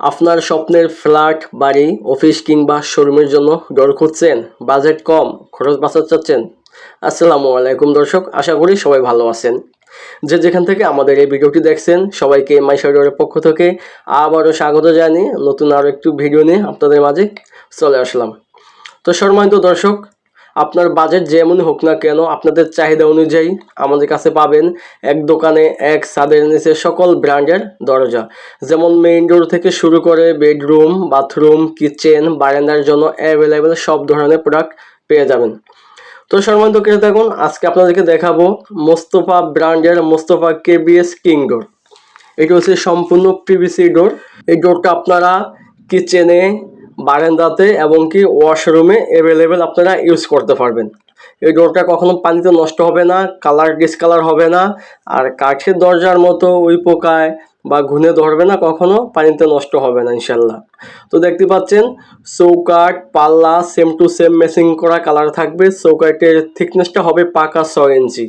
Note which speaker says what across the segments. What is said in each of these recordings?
Speaker 1: আপনার স্বপ্নের ফ্ল্যাট, বাড়ি, অফিস কিংবা শোরুমের জন্য ডর খুঁজছেন, বাজেট কম, খরচ বাঁচাতে চাচ্ছেন? আসসালামু আলাইকুম দর্শক, আশা করি সবাই ভালো আছেন। যে যেখান থেকে আমাদের এই ভিডিওটি দেখছেন, সবাইকে মাই মাইশাডরের পক্ষ থেকে আবারও স্বাগত জানিয়ে নতুন আরও একটু ভিডিও নিয়ে আপনাদের মাঝে চলে আসলাম। তো সম্মানিত দর্শক আপনার বাজেট যেমনই হোক না কেন, আপনাদের চাহিদা অনুযায়ী আমাদের কাছে পাবেন এক দোকানে, এক ছাদের নিচে সকল ব্র্যান্ডের দরজা। যেমন মেইন ডোর থেকে শুরু করে বেডরুম বাথরুম কিচেন বারান্দার জন্য অ্যাভেলেবেল সব ধরনের প্রোডাক্ট পেয়ে যাবেন। তো সম্মানিত ক্রেতা দেখুন আজকে আপনাদেরকে দেখাবো মোস্তফা ব্র্যান্ডের মোস্তফা কেবিএস কিং ডোর এটি হচ্ছে সম্পূর্ণ পিভিসি ডোর এই ডোরটা আপনারা কিচেনে বারান্দাতে এবং কি ওয়াশরুমে অ্যাভেলেবেল আপনারা ইউজ করতে পারবেন। এই ডোরটা কখনো পানিতে নষ্ট হবে না কালার ডিসকালার হবে না, আর কাঠের দরজার মতো ওই পোকায় বা ঘুনে ধরবে না, কখনো পানিতে নষ্ট হবে না ইনশাল্লাহ তো দেখতে পাচ্ছেন চৌকাট পাল্লা সেম টু সেম ম্যাচিং করা কালার থাকবে। চৌকাটের থিকনেসটা হবে পাকা ছয় ইঞ্চি।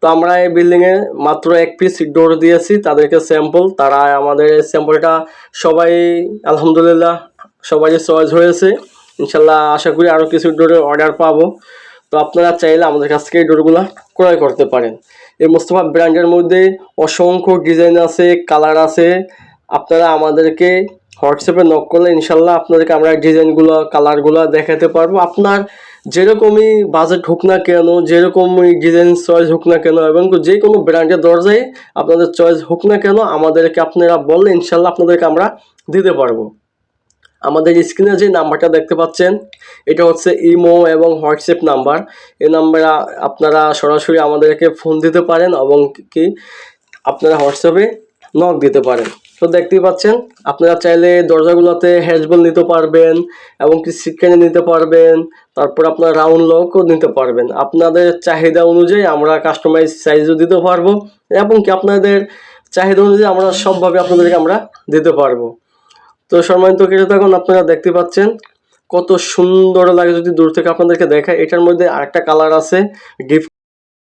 Speaker 1: তো আমরা এই বিল্ডিংয়ে মাত্র এক পিস ডোর দিয়েছি, তাদেরকে স্যাম্পল তারা আমাদের স্যাম্পলটা সবাই, আলহামদুলিল্লাহ সবাই চয়েস হয়েছে, ইনশাল্লাহ আশা করি আরও কিছু ডোরের অর্ডার পাবো। তো আপনারা চাইলে আমাদের কাছ থেকে এই ডোরগুলো ক্রয় করতে পারেন। এই মোস্তফা ব্র্যান্ডের মধ্যে অসংখ্য ডিজাইন আছে, কালার আছে। আপনারা আমাদেরকে হোয়াটসঅ্যাপে নক করলে ইনশাল্লাহ আপনাদেরকে আমরা ডিজাইনগুলো, কালারগুলো দেখাতে পারব। আপনার যেরকমই বাজেট হোক না কেন, যেরকমই ডিজাইন চয়েস হোক না কেন, এবং যে কোনো ব্র্যান্ডের দরজায় আপনাদের চয়েস হোক না কেন, আমাদেরকে আপনারা বললে ইনশাল্লাহ আপনাদেরকে আমরা দিতে পারব। আমাদের স্ক্রিনে যে নাম্বারটা দেখতে পাচ্ছেন, এটা হচ্ছে ইমো এবং হোয়াটসঅ্যাপ নাম্বার এই নাম্বারে আপনারা সরাসরি আমাদেরকে ফোন দিতে পারেন এবং কি আপনারা হোয়াটসঅ্যাপে নক দিতে পারেন। তো দেখতেই পাচ্ছেন, আপনারা চাইলে দরজাগুলোতে হ্যাজবল নিতে পারবেন এবং কি সিটকানি নিতে পারবেন। তারপর আপনার রাউন্ড লকও নিতে পারবেন। আপনাদের চাহিদা অনুযায়ী আমরা কাস্টমাইজ সাইজও দিতে পারব এবং কি আপনাদের চাহিদা অনুযায়ী আমরা সবভাবে আপনাদেরকে আমরা দিতে পারব। তো সম্মানিত কেটে থাকুন আপনারা দেখতে পাচ্ছেন কত সুন্দর লাগে যদি দূর থেকে আপনাদেরকে দেখায়। এটার মধ্যে আরেকটা কালার আছে ডিপ